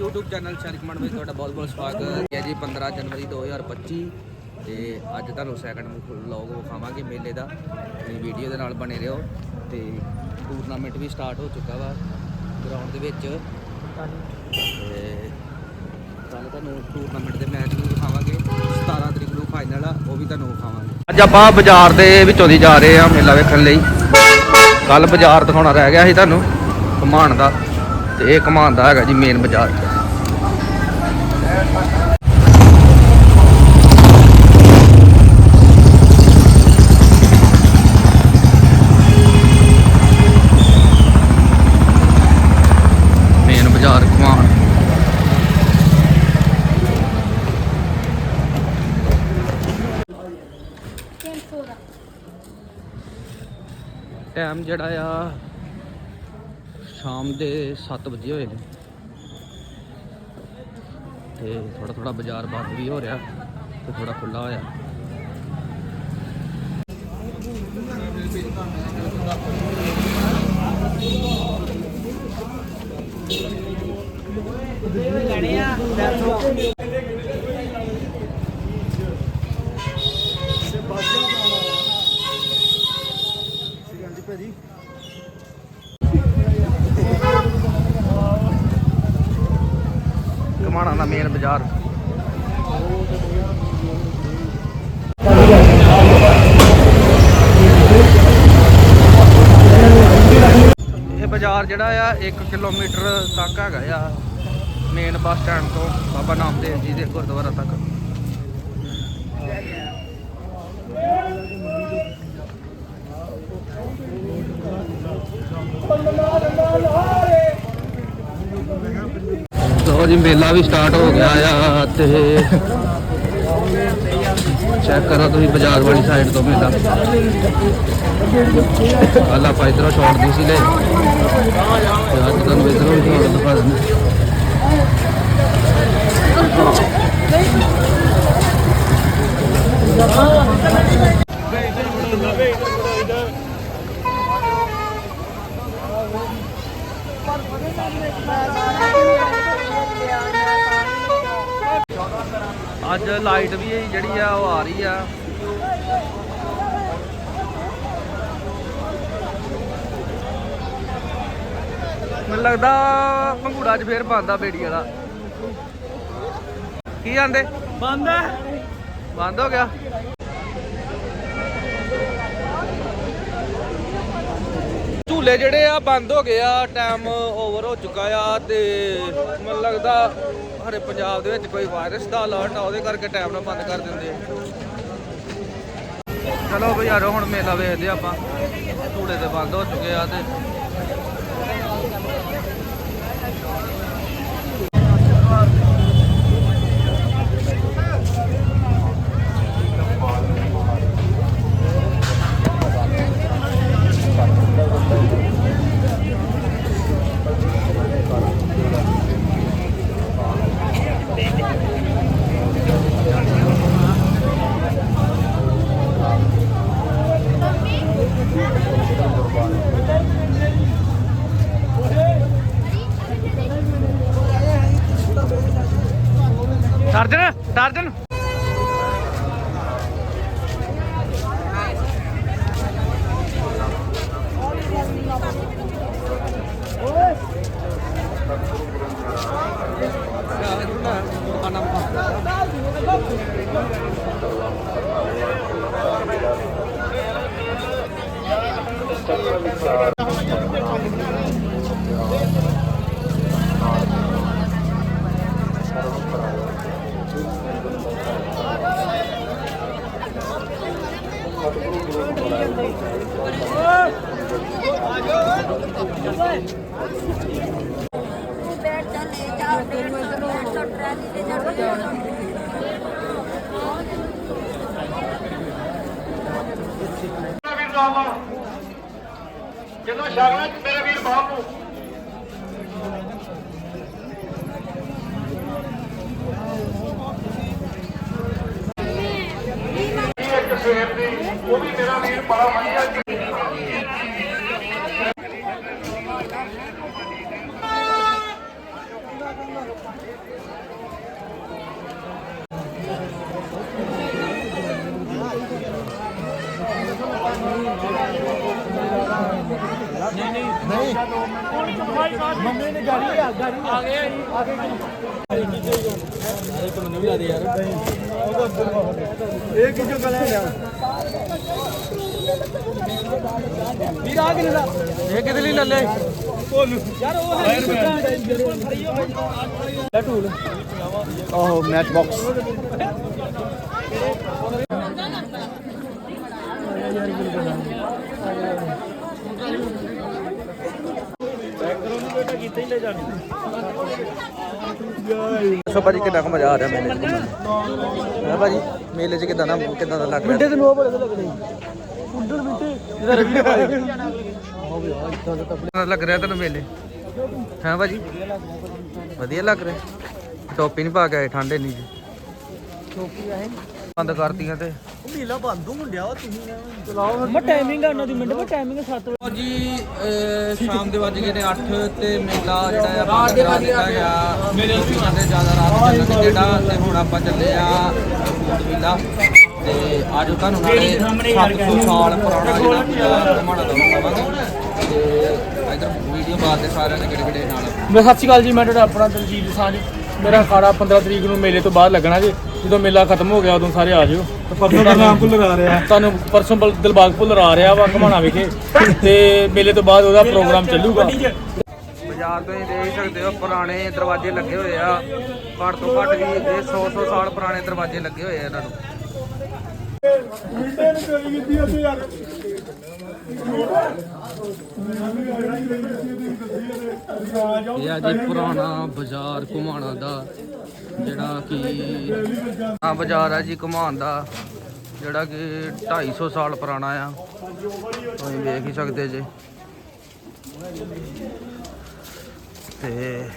YouTube channel ਸ਼ਾਰਿਕਮਨ ਵਿੱਚ ਤੁਹਾਡਾ ਬਹੁਤ ਬਹੁਤ ਸਵਾਗਤ ਹੈ। ਜੀ 15 ਜਨਵਰੀ 2025 ਤੇ ਅੱਜ ਤੁਹਾਨੂੰ ਸੈਕੰਡ ਵਲੌਗ ਵਿਖਾਵਾਂਗੇ ਮੇਲੇ ਦਾ। ਤੇ ਵੀਡੀਓ ਦੇ ਨਾਲ ਬਣੇ ਰਹੋ ਤੇ ਟੂਰਨਾਮੈਂਟ ਵੀ ਸਟਾਰਟ ਹੋ ਚੁੱਕਾ ਵਾ ਗਰਾਊਂਡ ਦੇ ਵਿੱਚ। ਤੇ ਕੱਲ ਤੁਹਾਨੂੰ ਟੂਰਨਾਮੈਂਟ ਦੇ ਮੈਚ ਵੀ ਵਿਖਾਵਾਂਗੇ। 17 ਤਰੀਕ ਨੂੰ ਫਾਈਨਲ ਆ, ਉਹ ਵੀ ਤੁਹਾਨੂੰ ਵਿਖਾਵਾਂਗੇ। ਅੱਜ ਆਪਾਂ ਬਾਜ਼ਾਰ ਦੇ ਵਿੱਚੋਂ ਦੀ ਜਾ ਰਹੇ ਆ ਮੇਲਾ ਵੇਖਣ ਲਈ। ਕੱਲ ਬਾਜ਼ਾਰ ਦਿਖਾਉਣਾ ਰਹਿ ਗਿਆ ਸੀ ਤੁਹਾਨੂੰ ਘਮਾਣ ਦਾ। ਤੇ ਇਹ ਘਮਾਣ ਦਾ ਹੈਗਾ ਜੀ ਮੇਨ ਬਾਜ਼ਾਰ। ਮੇਨ ਬਾਜ਼ਾਰ ਘਮਾਣ ਟਾਈਮ ਜਿਹੜਾ ਆ ਸ਼ਾਮ ਦੇ 7 ਵਜੇ ਹੋਏ ਨੇ। ਤੇ ਥੋੜਾ ਥੋੜਾ ਬਾਜ਼ਾਰ ਬੰਦ ਵੀ ਹੋ ਰਿਹਾ ਤੇ ਥੋੜਾ ਖੁੱਲਾ ਹੋਇਆ। ਹਾਂਜੀ ਭਾਜੀ ਘਮਾਣਾ ਦਾ ਮੇਨ ਬਾਜ਼ਾਰ। ਇਹ ਬਾਜ਼ਾਰ ਜਿਹੜਾ ਆ 1 ਕਿਲੋਮੀਟਰ ਤੱਕ ਹੈਗਾ ਆ ਮੇਨ ਬੱਸ ਸਟੈਂਡ ਤੋਂ, ਬਾਬਾ ਨਾਮਦੇਵ ਜੀ ਦੇ ਗੁਰਦੁਆਰਾ ਤੱਕ। ਲੋ ਜੀ, ਮੇਲਾ ਵੀ ਸਟਾਰਟ ਹੋ ਗਿਆ ਆ ਤੇ ਚੈੱਕ ਕਰੋ ਤੁਸੀਂ ਬਾਜ਼ਾਰ ਵਾਲੀ ਸਾਈਡ ਤੋਂ ਮੇਲਾ। ਕੱਲ ਆਪਾਂ ਇਧਰੋਂ ਸ਼ਾਟ ਦੀ ਸੀ ਲੈ ਤੇ ਤੁਹਾਨੂੰ ਇਧਰੋਂ ਵੀ ਸ਼ਾਟ ਦਿਖਾ ਦਿੰਦੇ। ਅੱਜ ਲਾਈਟ ਵੀ ਜਿਹੜੀ ਆ ਉਹ ਆ ਰਹੀ ਆ। ਮੈਨੂੰ ਲੱਗਦਾ ਪੰਗੂੜਾ 'ਚ ਫੇਰ ਪਾਉਂਦਾ ਬੇੜੀ ਵਾਲਾ। ਕੀ ਆਂਦੇ? ਬੰਦ ਹੈ ਬੰਦ ਹੋ ਗਿਆ। ਝੂਲੇ ਜਿਹੜੇ ਆ ਬੰਦ ਹੋ ਗਏ ਆ ਟਾਈਮ ਓਵਰ ਹੋ ਚੁੱਕਾ ਆ ਤੇ ਮੈਨੂੰ ਲੱਗਦਾ ਹਰੇ ਪੰਜਾਬ ਦੇ ਵਿੱਚ ਕੋਈ ਵਾਇਰਸ ਦਾ ਅਲਰਟ ਆ, ਉਹਦੇ ਕਰਕੇ ਟਾਈਮ ਨਾਲ ਬੰਦ ਕਰ ਦਿੰਦੇ ਆ। ਚਲੋ ਬਈ ਯਾਰੋ, ਹੁਣ ਮੇਲਾ ਵੇਖਦੇ ਆ ਆਪਾਂ। ਝੂਲੇ ਦੇ ਬੰਦ ਹੋ ਚੁੱਕੇ ਆ ਤੇ। ਦਰਜਨ ਦਰਜਨ ਬੈਠ ਜਾ ਲੈ ਜਾ ਫਿਰ ਮੈਂ ਤਾਂ ਟਰਾਲੀ ਤੇ ਚੜ ਜਾਣਾ ਵੀਰ ਬਾਬਾ ਜਦੋਂ ਸ਼ਗਨਾਂ ਚ ਮੇਰੇ ਵੀਰ ਬਾਪੂ ਇੱਕ ਸਵੇਰ ਦੀ ਉਹ ਵੀ ਮੇਰਾ ਵੀਰ ਬੜਾ ਵਧੀਆ ਮੰਮੀ ਨੇ ਗਾੜੀ ਆ ਗਾੜੀ ਆ ਗਏ ਆ ਗਏ ਯਾਰ ਇਹ ਕਿੱਥੋਂ ਗਲੇ ਲਿਆ ਵੀਰ ਆ ਕਿਨੇ ਦਾ ਇਹ ਕਿਹਦੇ ਲਈ ਲੱਲੇ ਯਾਰ ਉਹ ਹੈ? ਟੂਲ ਆਹੋ ਮੈਚ ਬਾਕਸ ਦੱਸੋ ਭਾਜੀ ਕਿੰਨਾ ਕੁ ਮਜ਼ਾ ਆ ਰਿਹਾ ਮੇਲੇ 'ਚ ਹੈ ਭਾਜੀ ਮੇਲੇ 'ਚ ਕਿਦਾਂ ਦਾ ਕਿਦਾਂ ਦਾ ਲੱਗ ਰਿਹਾ? ਤੇ ਨੋ ਬੜੇ ਲੱਗਦੇ ਕੁੰਡਲ ਮਿੰਟੇ ਇਹਦਾ ਰਵੀ ਪਾਏ ਹੋ ਗਿਆ ਇਦਾਂ ਦਾ ਤਾਂ ਕਿੱਦਾਂ ਲੱਗ ਰਿਹਾ ਤੁਹਾਨੂੰ ਮੇਲੇ? ਹੈ ਭਾਜੀ? ਵਧੀਆ ਲੱਗ ਰਿਹਾ। ਟੋਪੀ ਨਹੀਂ ਪਾ ਕੇ ਆਏ ਠੰਡੇ ਨਹੀਂ ਜੀ। ਟੋਪੀ ਆਏ ਬੰਦ ਕਰਤੀਆਂ ਤੇ। ਮਹੀਲਾ ਬੰਦ ਹੋਣ ਡਿਆ ਵਾ ਤੁਸੀਂ ਚਲਾਓ ਮੈਂ ਟਾਈਮਿੰਗ ਆ ਉਹਨਾਂ ਦੀ ਮਿੰਟ ਮੈਂ ਟਾਈਮਿੰਗ 7 ਜੀ ਸ਼ਾਮ ਦੇ ਵੱਜ ਗਏ ਨੇ 8 ਤੇ ਮੇਲਾ ਜਿਹੜਾ ਆ ਬੰਦ ਕਰਾ ਦਿੱਤਾ ਗਿਆ। ਮੇਰੇ ਦੇ ਜ਼ਿਆਦਾ ਰਾਤ ਚੱਲਣ ਜਿਹੜਾ ਤੇ ਹੁਣ ਆਪਾਂ ਚੱਲੇ ਆ ਫੂਡ ਵਿਲਾ ਤੇ ਆਜੋ ਤੁਹਾਨੂੰ ਨਾਲੇ 700 ਸਾਲ ਪੁਰਾਣਾ ਜਿਹੜਾ ਘਮਾਣਾ ਦਾ ਦਿਖਾਵਾਂਗੇ ਤੇ ਇਧਰ ਵੀਡੀਓ ਬਾਅਦ ਦੇ ਸਾਰਿਆਂ ਨੇ ਕਿਹੜੇ ਕਿਹੜੇ ਨਾਲ। ਮੈਂ ਸਤਿ ਸ਼੍ਰੀ ਅਕਾਲ ਜੀ ਮੈਂ ਤੁਹਾਡਾ ਆਪਣਾ ਦਲਜੀਤ ਸਾਂਝ ਮੇਰਾ ਅਖਾੜਾ 15 ਤਰੀਕ ਨੂੰ ਮੇਲੇ ਤੋਂ ਬਾਅਦ ਲੱਗਣਾ ਜੀ। ਜਦੋਂ ਮੇਲਾ ਖਤਮ ਹੋ ਗਿਆ ਉਦੋਂ ਸਾਰੇ ਆ ਜਿਓ। ਪਰਸੋਂ ਦਾ ਨਾਮ ਭੁੱਲ ਆ ਰਿਹਾ। ਤੁਹਾਨੂੰ ਪਰਸੋਂ ਬਲ- ਦਿਲਬਾਗ ਭੁੱਲ ਆ ਰਿਹਾ ਵਾ ਘਮਾਣਾ ਵਿਖੇ। ਤੇ ਮੇਲੇ ਤੋਂ ਬਾਅਦ ਉਹਦਾ ਪ੍ਰੋਗਰਾਮ ਚੱਲੂਗਾ। ਬਾਜ਼ਾਰ ਤੋਂ ਹੀ ਦੇਖ ਸਕਦੇ ਹੋ ਪੁਰਾਣੇ ਦਰਵਾਜ਼ੇ ਲੱਗੇ ਹੋਏ ਆ। ਘੱਟ ਤੋਂ ਘੱਟ ਵੀ ਇਹ 100 100 ਸਾਲ ਪੁਰਾਣੇ ਦਰਵਾਜ਼ੇ ਲੱਗੇ ਹੋਏ ਆ ਇਹਨਾਂ ਨੂੰ। ਇਹ ਆ ਜੀ ਪੁਰਾਣਾ ਬਾਜ਼ਾਰ ਘੁਮਾਣਾ ਦਾ, ਜਿਹੜਾ ਕਿ ਆ ਬਾਜ਼ਾਰ ਆ ਜੀ ਘੁਮਾਉਣ ਦਾ, ਜਿਹੜਾ ਕਿ 250 ਸਾਲ ਪੁਰਾਣਾ ਆ। ਤੁਸੀਂ ਵੇਖ ਹੀ ਸਕਦੇ ਜੇ। ਤੇ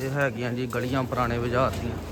ਇਹ ਹੈਗੀਆਂ ਜੀ ਗਲੀਆਂ ਪੁਰਾਣੇ ਬਾਜ਼ਾਰ ਦੀਆਂ।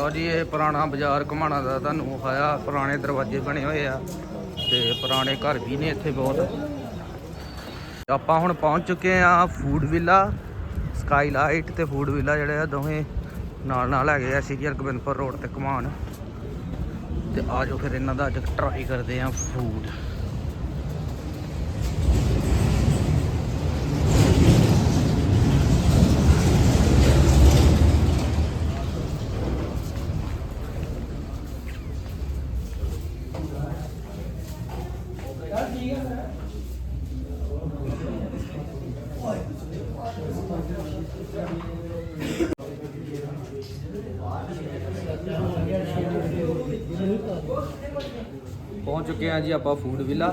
ਲਓ ਜੀ, ਇਹ ਪੁਰਾਣਾ ਬਾਜ਼ਾਰ ਘੁਮਾਣਾ ਦਾ ਤੁਹਾਨੂੰ ਵਿਖਾਇਆ। ਪੁਰਾਣੇ ਦਰਵਾਜ਼ੇ ਬਣੇ ਹੋਏ ਆ ਤੇ ਪੁਰਾਣੇ ਘਰ ਵੀ ਨੇ ਇੱਥੇ ਬਹੁਤ। ਆਪਾਂ ਹੁਣ ਪਹੁੰਚ ਚੁੱਕੇ ਆ ਫੂਡ ਵਿਲਾ ਸਕਾਈਲਾਈਟ ਤੇ ਫੂਡ ਵਿਲਾ ਜਿਹੜੇ ਆ ਦੋਵੇਂ ਨਾਲ ਨਾਲ ਹੈਗੇ ਆ ਸ਼੍ਰੀ ਹਰਗੋਬਿੰਦਪੁਰ ਰੋਡ ਤੇ ਘੁਮਾਣ ਤੇ ਆਜੋ ਫਿਰ ਇਹਨਾਂ ਦਾ ਅੱਜ ਟਰਾਈ ਕਰਦੇ ਆ ਫੂਡ ਪਹੁੰਚ ਚੁੱਕੇ ਆ ਜੀ ਆਪਾਂ ਫੂਡ ਵਿਲਾ।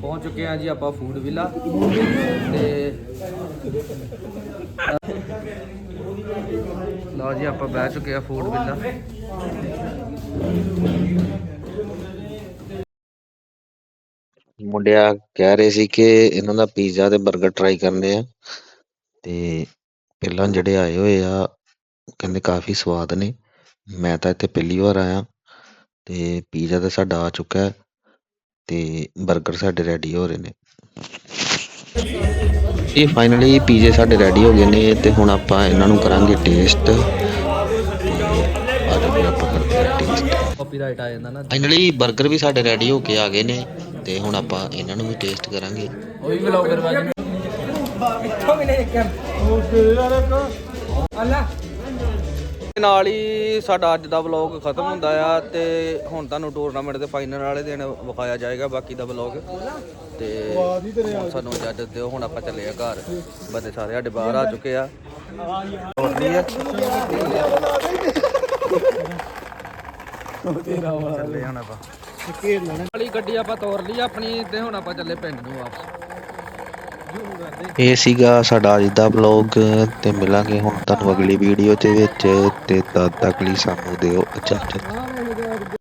ਪਹੁੰਚ ਚੁੱਕੇ ਆ ਜੀ ਆਪਾਂ ਫੂਡ ਵਿਲਾ। ਤੇ ਲਓ ਜੀ, ਆਪਾਂ ਬਹਿ ਚੁੱਕੇ ਆ ਫੂਡ ਵਿਲਾ। ਮੁੰਡਿਆ ਕਹਿ ਰਹੇ ਸੀ ਕਿ ਇਹਨਾਂ ਦਾ ਪੀਜ਼ਾ ਤੇ 버ਗਰ ਟਰਾਈ ਕਰਨੇ ਆ। ਤੇ ਪਹਿਲਾਂ ਜਿਹੜੇ ਆਏ ਹੋਏ ਆ ਕਹਿੰਦੇ ਕਾਫੀ ਸਵਾਦ ਨੇ। ਮੈਂ ਤਾਂ ਇੱਥੇ ਪਹਿਲੀ ਵਾਰ ਆਇਆ ਤੇ ਪੀਜ਼ਾ ਤਾਂ ਸਾਡਾ ਆ ਚੁੱਕਾ ਹੈ ਤੇ 버ਗਰ ਸਾਡੇ ਰੈਡੀ ਹੋ ਰਹੇ ਨੇ। ਇਹ ਫਾਈਨਲੀ ਪੀਜ਼ੇ ਸਾਡੇ ਰੈਡੀ ਹੋ ਗਏ ਨੇ ਤੇ ਹੁਣ ਆਪਾਂ ਇਹਨਾਂ ਨੂੰ ਕਰਾਂਗੇ ਟੇਸਟ ਤੇ ਅੱਜ ਫਿਰ ਆਪਾਂ ਕਰਦੇ ਹਾਂ ਟੇਸਟ ਕਾਪੀਰਾਈਟ ਆ ਜਾਂਦਾ ਨਾ। ਫਾਈਨਲੀ 버ਗਰ ਵੀ ਸਾਡੇ ਰੈਡੀ ਹੋ ਕੇ ਆ ਗਏ ਨੇ ਤੇ ਹੁਣ ਆਪਾਂ ਇਹਨਾਂ ਨੂੰ ਵੀ ਟੇਸਟ ਕਰਾਂਗੇ। ਉਹ ਵੀ ਵਲੌਗਰ ਬਾਜੀ ਨਾਲ ਹੀ ਸਾਡਾ ਅੱਜ ਦਾ ਵਲੌਗ ਖਤਮ ਹੁੰਦਾ ਆ ਤੇ ਹੁਣ ਤੁਹਾਨੂੰ ਟੂਰਨਾਮੈਂਟ ਦੇ ਫਾਈਨਲ ਵਾਲੇ ਦਿਨ ਵਿਖਾਇਆ ਜਾਏਗਾ ਬਾਕੀ ਦਾ ਵਲੌਗ ਤੇ ਸਾਨੂੰ ਇਜਾਜ਼ਤ ਦਿਓ, ਹੁਣ ਆਪਾਂ ਚੱਲੇ ਆ ਘਰ। ਬੰਦੇ ਸਾਰੇ ਸਾਡੇ ਬਾਹਰ ਆ ਚੁੱਕੇ ਆ। ਚੱਲੇ ਹੁਣ ਆਪਾਂ। ਵਾਲੀ ਗੱਡੀ ਆਪਾਂ ਤੋਰ ਲਈ ਆਪਣੀ ਤੇ ਹੁਣ ਆਪਾਂ ਚੱਲੇ ਪਿੰਡ ਨੂੰ ਵਾਪਸ। ਇਹ ਸੀਗਾ ਸਾਡਾ ਅੱਜ ਦਾ ਵਲੌਗ ਤੇ ਮਿਲਾਂਗੇ ਹੁਣ ਤੁਹਾਨੂੰ ਅਗਲੀ ਵੀਡੀਓ ਦੇ ਵਿੱਚ ਤੇ ਤਦ ਤੱਕ ਲਈ ਸਾਨੂੰ ਦਿਓ ਇਜਾਜ਼ਤ।